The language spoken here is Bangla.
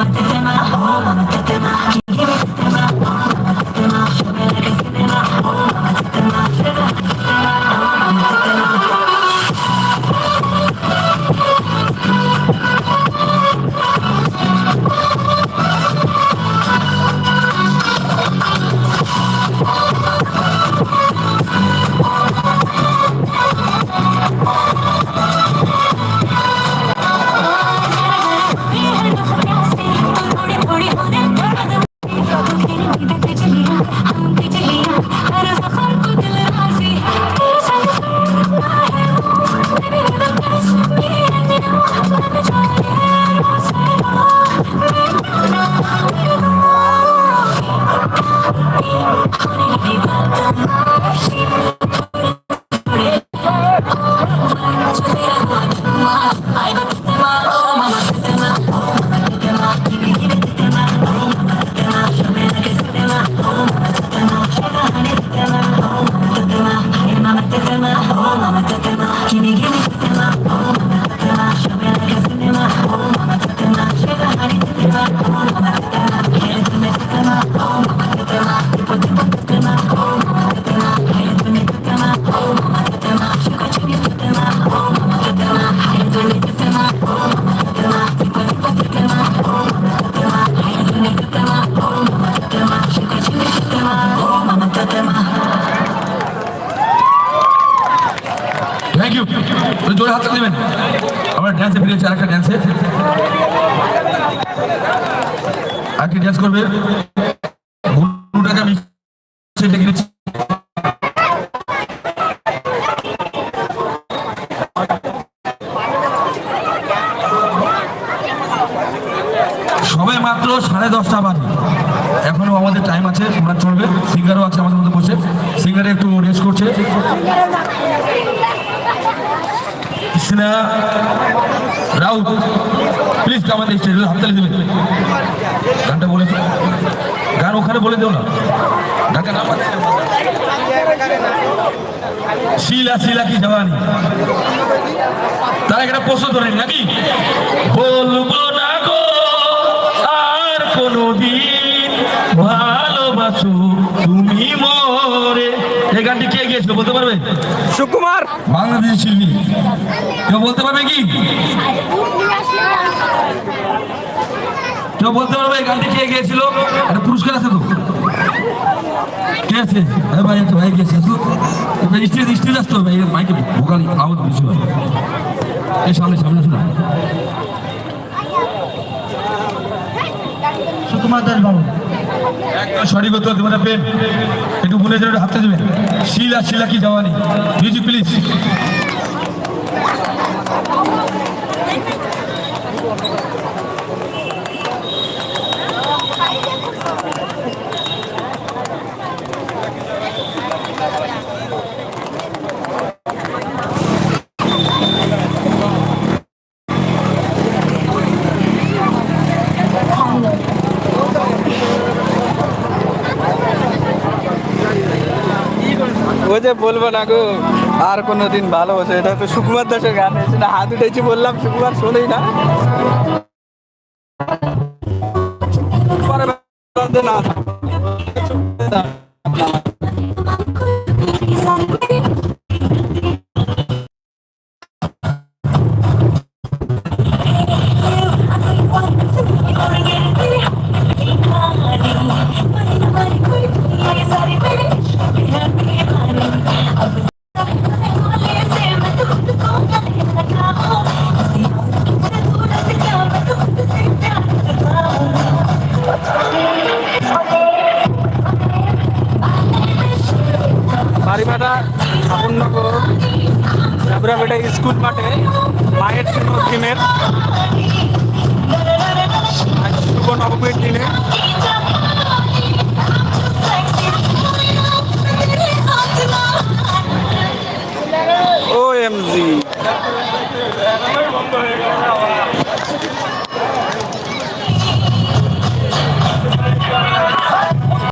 থ্যাংক ইউ জোরে হাতটা দেবেন আমরা ড্যান্সে ফিরেছি আরেকটা ড্যান্সে আরেকটি ড্যান্স করবে। ভুলুটাকে আমি ডেকে নিচ্ছি। সবে মাত্র সাড়ে দশটা বাজে। এখনও আমাদের টাইম আছে তোমরা চলবে সিঙ্গারও আছে আমাদের মধ্যে বসে। সিঙ্গারে একটু রেস্ট করছে। স্নেহা রাউত প্লিজ আমাদের স্টেজে হাততালি দেবে গানটা বলে গান ওখানে বলে দেও না। গানটা নাম শিলা শিলা কি জওয়ানি তারা একটা প্রশ্ন ধরে নাকি? বলব না গো, আর কোনদিন ভালোবাসো তুমি গানটি কে গিয়েছিল বলতে পারবে? সুকুমার। বাংলাদেশের শিল্পী। কেউ বলতে পারবে কি? কেউ বলতে পারবে গানটি কে গিয়েছিল? একটা পুরস্কার আছে তো। কে আছে? আরে ভাই একটা ভাই গিয়েছে আসো এবার স্টেজ স্টেজ আসতে হবে। মাইকে ভোকাল আওয়াজ বেশি হয়। এই সামনে সামনে শোনা সুকুমার দাস বাবু। সঠিক উত্তর দেবেন পেন। একটু মনে হাতটা দেবেন। শিলা শিলা কি জওয়ানি মিউজিক প্লিজ ও যে বলব না গো, আর কোনো কোনোদিন ভালোবাসে। এটা তো সুকুমার দাসের গান সেটা হাত উঠেছি বললাম, সুকুমার শোনেই না। না বাড়িভাটা ঠাকুরনগর ডাবরাবেটা স্কুল মাঠে মায়ের সিনেমা থিমের